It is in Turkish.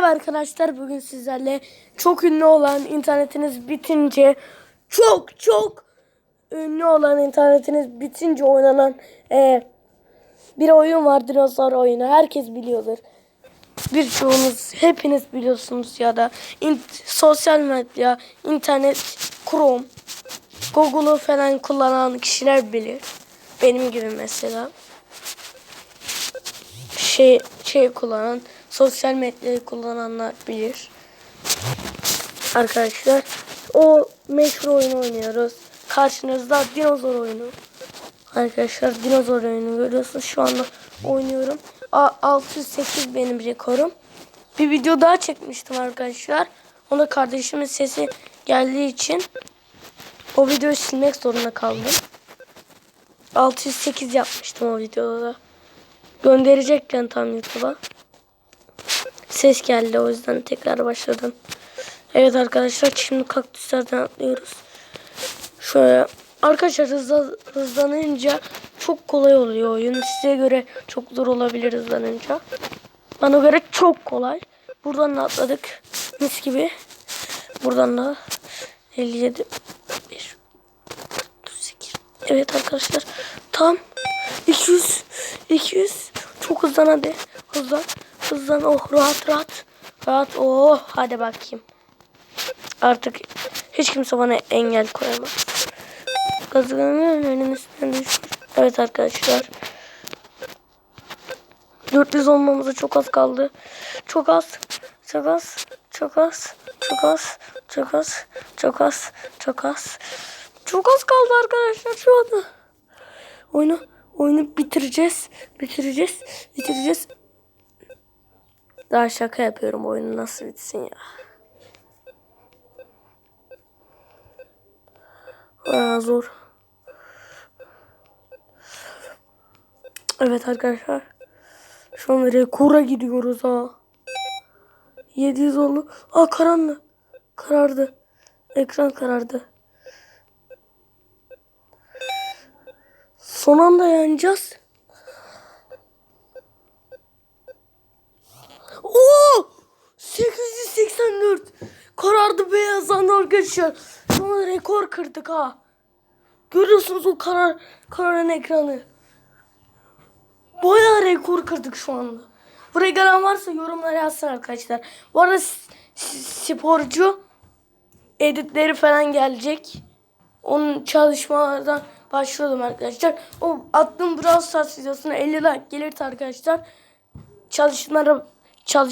Merhaba arkadaşlar bugün sizlerle çok ünlü olan internetiniz bitince çok çok ünlü olan internetiniz bitince oynanan e, bir oyun var dinozor oyunu herkes biliyordur. Birçoğunuz hepiniz biliyorsunuz ya da in- sosyal medya, internet, Chrome, Google'u falan kullanan kişiler bilir. Benim gibi mesela şey şey kullanan, sosyal medyayı kullananlar bilir. Arkadaşlar o meşhur oyunu oynuyoruz. Karşınızda dinozor oyunu. Arkadaşlar dinozor oyunu görüyorsunuz. Şu anda oynuyorum. A 608 benim rekorum. Bir video daha çekmiştim arkadaşlar. Ona kardeşimin sesi geldiği için o videoyu silmek zorunda kaldım. 608 yapmıştım o videoda da gönderecekken tam YouTube'a. Ses geldi o yüzden tekrar başladım. Evet arkadaşlar şimdi kaktüslerden atlıyoruz. Şöyle arkadaşlar hızla, hızlanınca çok kolay oluyor oyun. Size göre çok zor olabilir hızlanınca. Bana göre çok kolay. Buradan da atladık. Mis gibi. Buradan da 57 1 8 Evet arkadaşlar. Tam 200 200 çok hızlan hadi. Hızlan. Hızlan. Oh rahat rahat. Rahat. Oh hadi bakayım. Artık hiç kimse bana engel koyamaz. Kazanın önüm üstüne düşmüş. Evet arkadaşlar. 400 olmamıza çok az kaldı. Çok az. Çok az. Çok az. Çok az. Çok az. Çok az. Çok az. Çok az kaldı arkadaşlar şu anda. Oyunu oyunu bitireceğiz. Bitireceğiz. Bitireceğiz. Daha şaka yapıyorum oyunu nasıl bitsin ya. Bayağı zor. Evet arkadaşlar. Şu an rekora gidiyoruz ha. 700 oldu. Aa karanlı. Karardı. Ekran karardı. Son anda yanacağız. Oo! 884. Karardı beyazlandı arkadaşlar. An rekor kırdık ha. Görüyorsunuz o karar kararan ekranı. Bayağı rekor kırdık şu anda. Buraya gelen varsa yorumlara yazsın arkadaşlar. Bu arada sporcu editleri falan gelecek. Onun çalışmalardan başlıyordum arkadaşlar. O attığım Brawl Stars videosuna 50 like gelirse arkadaşlar çalışmalara çalış